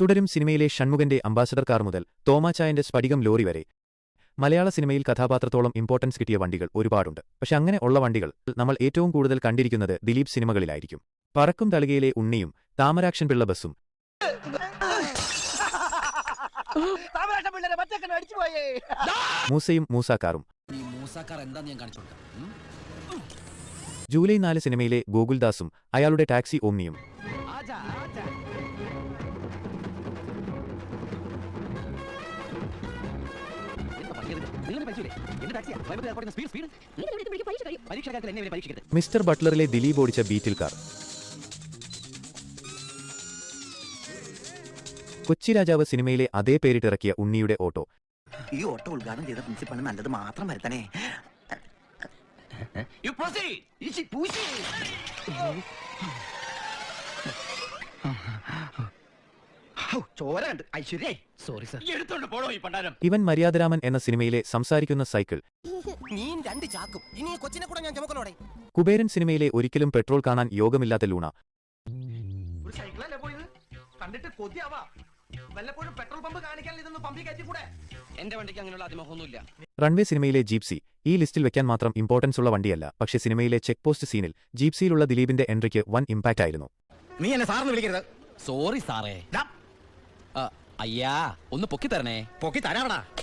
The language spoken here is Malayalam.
തുടരും സിനിമയിലെ ഷൺമുഖന്റെ അംബാസഡർ കാർ മുതൽ തോമാച്ചായന്റെ സ്ഫടികം ലോറി വരെ. മലയാള സിനിമയിൽ കഥാപാത്രത്തോളം ഇമ്പോർട്ടൻസ് കിട്ടിയ വണ്ടികൾ ഒരുപാടുണ്ട്. പക്ഷെ അങ്ങനെ ഉള്ള വണ്ടികൾ നമ്മൾ ഏറ്റവും കൂടുതൽ കണ്ടിരിക്കുന്നത് ദിലീപ് സിനിമകളിലായിരിക്കും. പറക്കും തളികയിലെ ഉണ്ണിയും താമരാക്ഷൻ പിള്ള ബസ്സും. താമരാഷ്ട്ര പിള്ളേരെ മറ്റേ അടിച്ചു പോയേ. മൂസയും മൂസാക്കാറും. ഈ മൂസാക്കാർ എന്താന്ന് ഞാൻ കാണിച്ചു ജൂലൈ നാല് സിനിമയിലെ ഗോകുൽദാസും അയാളുടെ ടാക്സി ഓമ്നിയും. മിസ്റ്റർ ബട്ട്ലറിലെ ദിലീപ് ഓടിച്ച ബീറ്റിൽ കാർ കൊച്ചി രാജാവ് സിനിമയിലെ അതേ പേരിട്ടിറക്കിയ ഉണ്ണിയുടെ ഓട്ടോ. ഈ ഓട്ടോ ഉദ്ഘാടനം ചെയ്ത പ്രിൻസിപ്പളിന് നല്ലത് മാത്രം വരുത്തണേ. You proceed. ഈശി, പൂശി. ഹൗ, ചോര കണ്ട് ഐശ്വര്യേ സോറി സർ എടുത്തോണ്ട് പോടോ ഈ പണ്ടാരം. ഇവൻ മര്യാദരാമൻ എന്ന സിനിമയിലെ സംസാരിക്കുന്ന സൈക്കിൾ. നീ രണ്ട് ചാക്കും. ഇനി കൊച്ചിനെ കൂടെ ഞാൻ ചുമക്കലോടെ. കുബേരൻ സിനിമയിലെ ഒരിക്കലും പെട്രോൾ കാണാൻ യോഗമില്ലാത്ത ലൂണ. ഒരു സൈക്കിളല്ലേ പോയത്? കണ്ടിട്ട് കൊതിയാവാ. വല്ലപ്പോഴും പെട്രോൾ പമ്പ് കാണിക്കാൻ ഇതൊന്ന് പമ്പി കയറ്റി കൂടെ എന്റെ വണ്ടിക്ക് അങ്ങനെയുള്ള അതിമോഹമൊന്നുമില്ല. റൺവേ സിനിമയിലെ ജീപ്സി. ഈ ലിസ്റ്റിൽ വെക്കാൻ മാത്രം ഇമ്പോർട്ടൻസ് ഉള്ള വണ്ടിയല്ല. പക്ഷേ സിനിമയിലെ ചെക്ക് പോസ്റ്റ് സീനിൽ ജീപ്സിയിലുള്ള ദിലീപിന്റെ എൻട്രിക്ക് വൻ ഇമ്പാക്റ്റ് ആയിരുന്നു. നീ എന്നെ സാറിന് വിളിക്കരുത്. സോറി. സാറേ അയ്യാ ഒന്ന് പൊക്കി തരണേ. പൊക്കി തരാവടാ